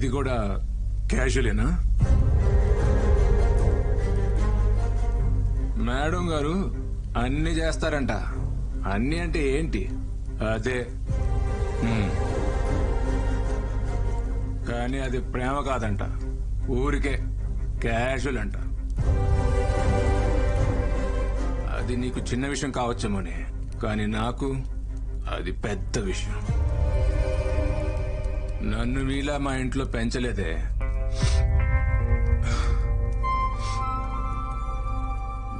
ఇది కూడా క్యాజువలేనా? మేడం గారు అన్ని చేస్తారంట. అన్ని అంటే ఏంటి? అదే. కానీ అది ప్రేమ కాదంట. ఊరికే క్యాజువల్ అంట. అది నీకు చిన్న విషయం కావచ్చేమోనే. కానీ నాకు అది పెద్ద విషయం. నన్ను మీలా మా ఇంట్లో పెంచలేదే.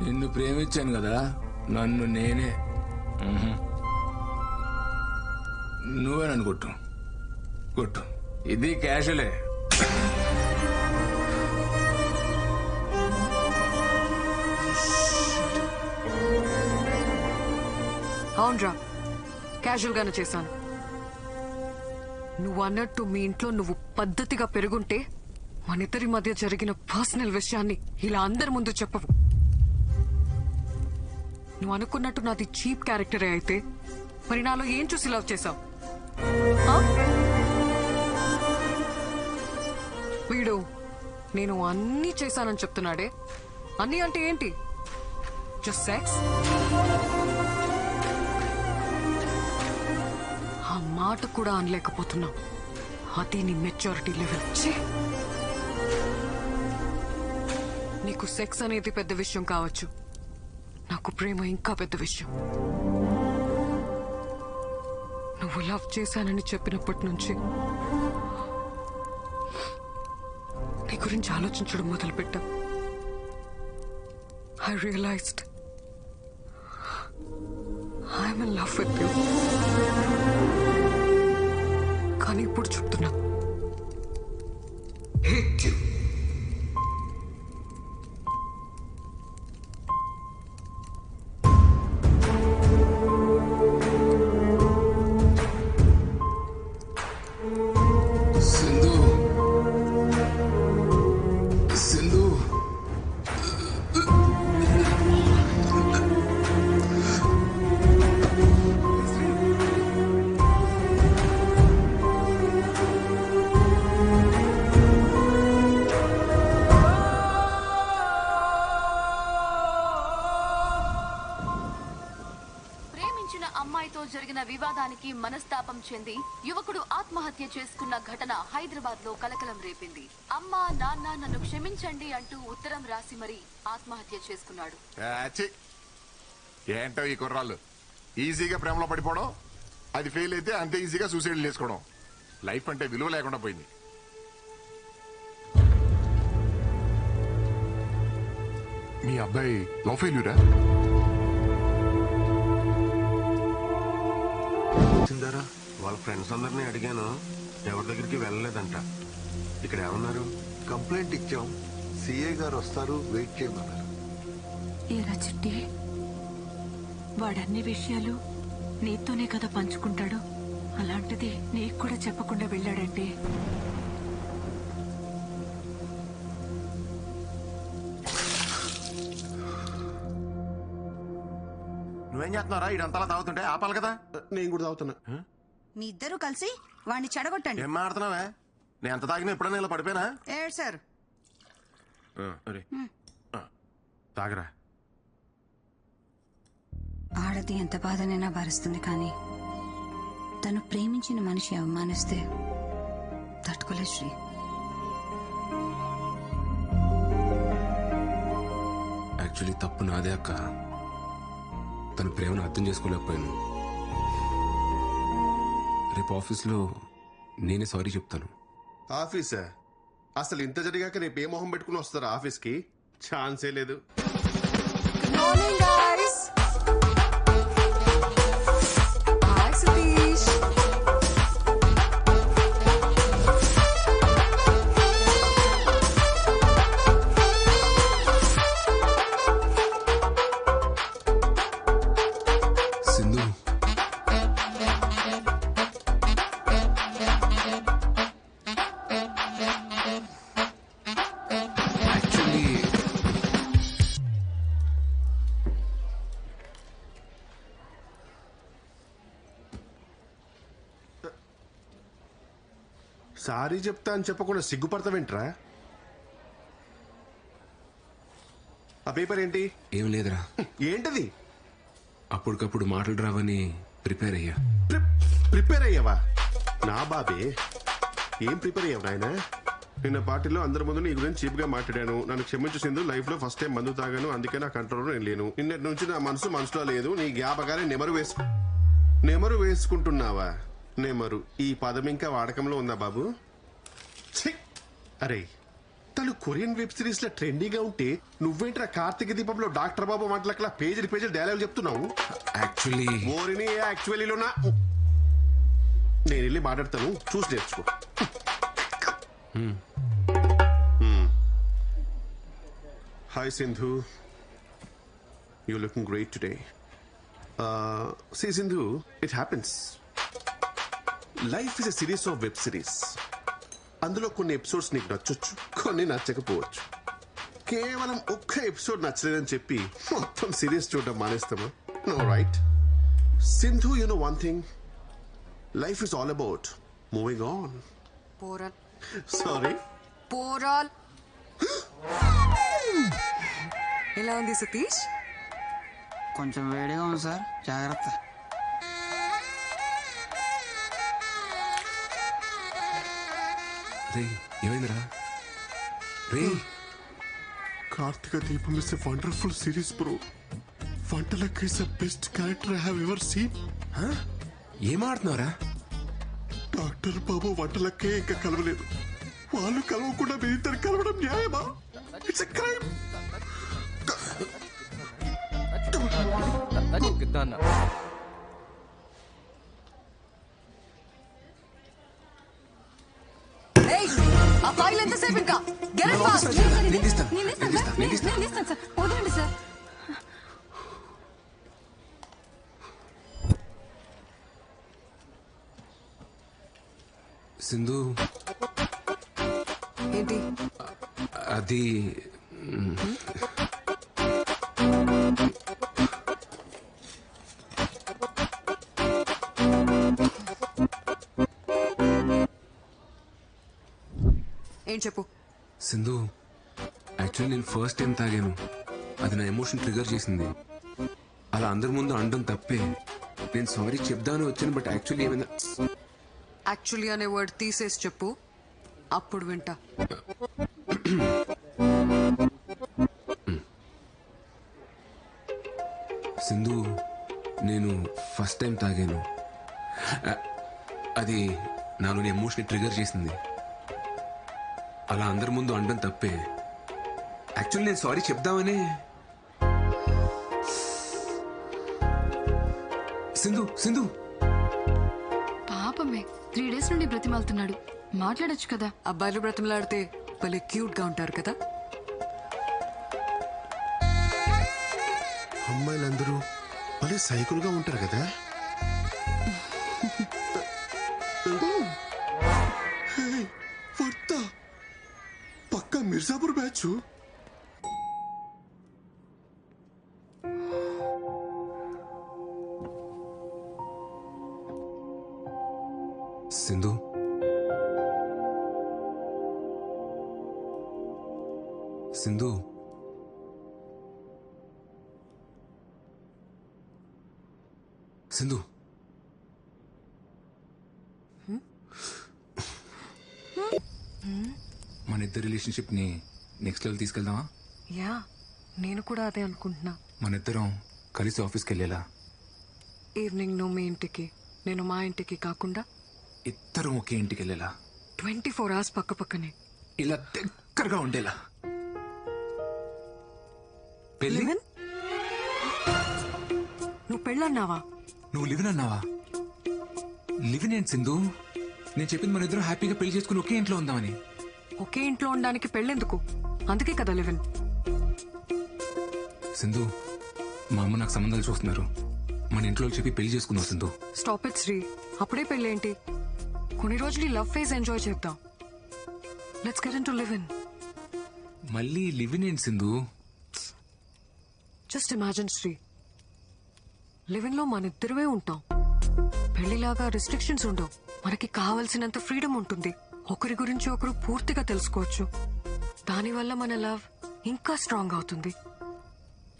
నిన్ను ప్రేమించాను కదా నన్ను నేనే. నువ్వే నన్ను కొట్టు. కొట్టు. ఇది క్యాషువలే అవునరా క్యాజువల్ గానే చేశాను. నువ్వు అన్నట్టు మీ ఇంట్లో నువ్వు పద్ధతిగా పెరుగుంటే మన ఇద్దరి మధ్య జరిగిన పర్సనల్ విషయాన్ని ఇలా అందరి ముందు చెప్పవు. నువ్వు అనుకున్నట్టు నాది చీప్ క్యారెక్టరే అయితే మరి నాలో ఏం చూసి లవ్ చేశావు? వీడు నేను అన్నీ చేశానని చెప్తున్నాడే. అన్నీ అంటే ఏంటి? జస్ట్ సెక్స్ మాట కూడా అనలేకపోతున్నావు అది నీ మెచ్యూరిటీ లెవెల్. నీకు సెక్స్ అనేది పెద్ద విషయం కావచ్చు. నాకు ప్రేమ ఇంకా పెద్ద విషయం. నువ్వు లవ్ చేశానని చెప్పినప్పటి నుంచి నీ గురించి ఆలోచించడం మొదలుపెట్టా. I realised I'm in love with you ప్రేమించిన అమ్మాయితో జరిగిన వివాదానికి మనస్తాపం చెంది యువకుడు ఆత్మహత్య చేసుకున్న ఘటన హైదరాబాద్లో కలకలం రేపింది. అమ్మ నాన్న నన్ను క్షమించండి అంటూ ఉత్తరం రాసి మరీ ఆత్మహత్య చేసుకున్నాడు. ఏంటో ఈ కుర్రాళ్ళు? ఈజీగా ప్రేమలో పడిపోవడం అది ఫెయిల్ అయితే అంతే ఈజీగా సూసైడ్ చేసుకోవడం. లైఫ్ అంటే విలువ లేకుండా పోయింది. మీ అబ్బాయి లవ్ ఫెయిల్యూరా వచ్చిందారా వాళ్ళ ఫ్రెండ్స్ అందరినీ అడిగాను. ఎవరి దగ్గరికి వెళ్ళలేదంట. ఇక్కడ ఏమన్నారు? కంప్లైంట్ ఇచ్చాం. సిఏ గారు వస్తారు వెయిట్ చేయమన్నారు. ఏరా చిట్టి వాడన్ని విషయాలు నీతోనే కదా పంచుకుంటాడు. అలాంటిది నీకు కూడా చెప్పకుండా వెళ్ళాడంటే? నువ్వేం చేస్తున్నారా ఇడంతలా తాగుతుంటే ఆపాలి కదా. నేను కూడా తాగుతున్నా. మీ ఇద్దరు కలిసి వాణ్ణి చెడగొట్టండి. ఏం మాడుతున్నావే నేను ఎంత తాగినా ఎప్పుడైనా ఇలా పడిపోయినా? ఏడు సార్. అరే తాగరా. ఆడది ఎంత బాధనైనా భరిస్తుంది కానీ తను ప్రేమించిన మనిషి అవమానిస్తే తట్టుకోలేదు శ్రీ. యాక్చువల్లీ తప్పు నాదే అక్క. తన ప్రేమను అర్థం చేసుకోలేకపోయాను. రేపు ఆఫీస్లో నేనే సారీ చెప్తాను. ఆఫీసా? అసలు ఇంత జరిగాక రేపు ఏ మొహం పెట్టుకుని వస్తారా ఆఫీస్కి ఛాన్సే లేదు. సారీ చెప్తా అని చెప్పకుండా సిగ్గుపడతావేంట్రా? ఆ పేపర్ ఏంటి? ఏం లేదురా. ఏంటది? అప్పటికప్పుడు మాటలు రావని ప్రిపేర్ అయ్యా. ప్రి- ప్రిపేర్ అయ్యావా? నా బాబే. ఏం ప్రిపేర్ అయ్యావు నాయన? నిన్న పార్టీలో అందరి ముందు నీ గురించి చీప్గా మాట్లాడాను. నన్ను క్షమించేసిందు లైఫ్లో ఫస్ట్ టైం మందు తాగాను. అందుకే నా కంట్రోల్ నేను లేను. నిన్నటి నుంచి నా మనసు మనసులో లేదు. నీ జ్ఞాపకాలే నెమరు వేసు నెమరు వేసుకుంటున్నావా? నెమరు ఈ పదం ఇంకా వాడకంలో ఉందా బాబు! అరే తను కొరియన్ వెబ్ సిరీస్లో ట్రెండీగా ఉంటే నువ్వేంట్రా కార్తీక దీపంలో డాక్టర్ బాబు మాటలకలా పేజీలు పేజీలు డైలాగ్ చెప్తున్నావు? యాక్చువల్లీ ఓరిని నేను వెళ్ళి మాట్లాడతాను చూసి నేర్చుకో. Hi Sindhu you looking great today see Sindhu it happens life is a series of web series అందులో కొన్ని ఎపిసోడ్స్ నీకు నచ్చొచ్చు కొన్ని నచ్చకపోవచ్చు. కేవలం ఒక్క ఎపిసోడ్ నచ్చలేదని చెప్పి మొత్తం సిరీస్ చూడడం మానేస్తామా? No right Sindhu you know one thing life is all about moving on పోరాల్ sorry పోరాల్ ఎలా ఉంది సతీష్ కొంచెం వేడిగా ఉంది సార్ జాగ్రత్త రే ఏమైందిరా? రే Karthika Deepam is a wonderful series bro. వంటలక్ is the best character I have ever seen ఏం ఆడుతున్నావురా? డాక్టర్ బాబు వంటలక్కే ఇంకా కలవలేదు. వాళ్ళు కలవకుండా మీ ఇద్దరు కలవడం న్యాయమా? ఇట్స్ ఎ క్రైమ్ ఏయ్, ఆ ఫైల్ ఎంతసేపు ఇంకా? గెట్ ఫాస్ట్ వదలండి సార్ సింధు. ఏంటి? అది చెప్పు. సింధు యాక్చువల్లీ నేను ఫస్ట్ టైం తాగాను. అది నా ఎమోషన్ ట్రిగర్ చేసింది. అలా అందరి ముందు అనడం తప్పే. నేను సారీ చెప్దామని వచ్చాను బట్ యాక్చువల్లీ ఏమైందా? యాక్చువల్లీ అనే వర్డ్ తీసేసి చెప్పు. అప్పుడు వింటా. సింధు నేను ఫస్ట్ టైం తాగాను. అది నాలోని ఎమోషన్ ట్రిగర్ చేసింది. అలా అందరి ముందు అనడం తప్పే. యాక్చువల్లీ నేను సారీ చెప్దామని. సింధు సింధు. పాపమే త్రీ డేస్ నుండి బ్రతిమాలుతున్నాడు. మాట్లాడొచ్చు కదా. అబ్బాయిలు బ్రతిమలాడితే భలే క్యూట్గా ఉంటారు కదా. అమ్మాయిలందరూ భలే సైకిల్గా ఉంటారు కదా. బ్యాచ్ సింధు సింధు సింధు మన ఇద్దరు రిలేషన్షిప్ని నెక్స్ట్ లెవెల్ తీసుకెళ్దామా? యా నేను కూడా అదే అనుకుంటున్నా. మన ఇద్దరం కలిసి ఆఫీస్కి వెళ్ళేలా? ఈవినింగ్ నువ్వు మీ ఇంటికి నేను మా ఇంటికి కాకుండా ఇద్దరం ఒకే ఇంటికి వెళ్ళేలా? ట్వంటీ ఫోర్ అవర్స్ పక్క పక్కనే. ఇలా దగ్గరగా ఉండేలా? నువ్వు పెళ్ళన్నావా? నువ్వు లివిన్ అన్నావా? లివిన్ ఏంటి సింధు? నేను చెప్పింది మన ఇద్దరం హ్యాపీగా పెళ్ళి చేసుకుని ఒకే ఇంట్లో ఉందామని. ఒకే ఇంట్లో ఉండడానికి పెళ్ళెందుకు? అందుకే కదా లివిన్. సింధు మా అమ్మ నాకు సంబంధాలు చూస్తున్నారు. మన ఇంట్లో చెప్పి పెళ్ళి చేసుకుందాం సింధు. Stop it Shri. అప్పుడే పెళ్ళేంటి? కొన్ని రోజులు లవ్ ఫేజ్ ఎంజాయ్ చేద్దాం. Let's get into live in మళ్ళీ లివిన్ ఏంటి సింధు? Just imagine Sri. లివిన్లో మన ఇద్దరమే ఉంటాం. పెళ్ళిలాగా రిస్ట్రిక్షన్స్ ఉండవు. మనకి కావలసినంత ఫ్రీడమ్ ఉంటుంది. ఒకరి గురించి ఒకరు పూర్తిగా తెలుసుకోవచ్చు. దానివల్ల మన లవ్ ఇంకా స్ట్రాంగ్ అవుతుంది.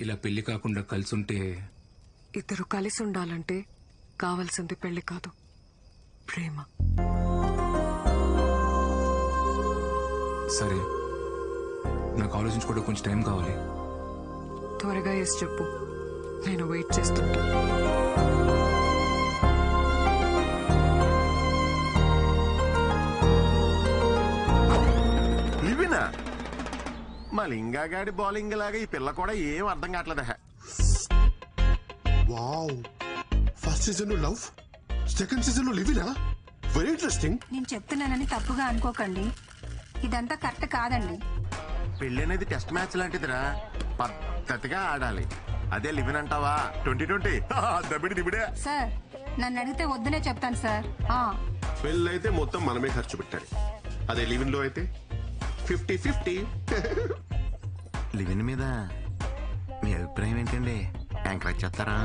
ఇలా పెళ్ళి కాకుండా కలిసి ఉంటే ఇద్దరు కలిసి ఉండాలంటే కావాల్సింది పెళ్ళి కాదు ప్రేమ. సరే నాకు ఆలోచించుకోవడం కొంచెం టైం కావాలి. త్వరగా వేసి చెప్పు. నేను వెయిట్ చేస్తుంటా. మా లింగాగాడి బౌలింగ్ లాగా ఈ పిల్ల కూడా ఏం అర్థం కావట్లేదు వావ్. ఫస్ట్ సీజన్లో లవ్ సెకండ్ సీజన్లో లివినా వెరీ ఇంట్రెస్టింగ్ నేను చెప్తున్నానని తప్పుగా అనుకోకండి. ఇదంతా కరెక్ట్ కాదండి. పెళ్ళి అనేది టెస్ట్ మ్యాచ్ లాంటిదిరా. పద్ధతిగా ఆడాలి. అదే లివిన్ అంటావా? Twenty twenty. దబిడి దిబిడే సార్ నన్ను అడిగితే వద్దనే చెప్తాను సార్. ఆ, పెళ్ళైతే మొత్తం మనమే ఖర్చు పెట్టాలి. అదే లివిన్లో అయితే? Fifty fifty. లివిన్ మీద మీ అభిప్రాయం ఏంటండి? ఎంకరేజ్ చేస్తారా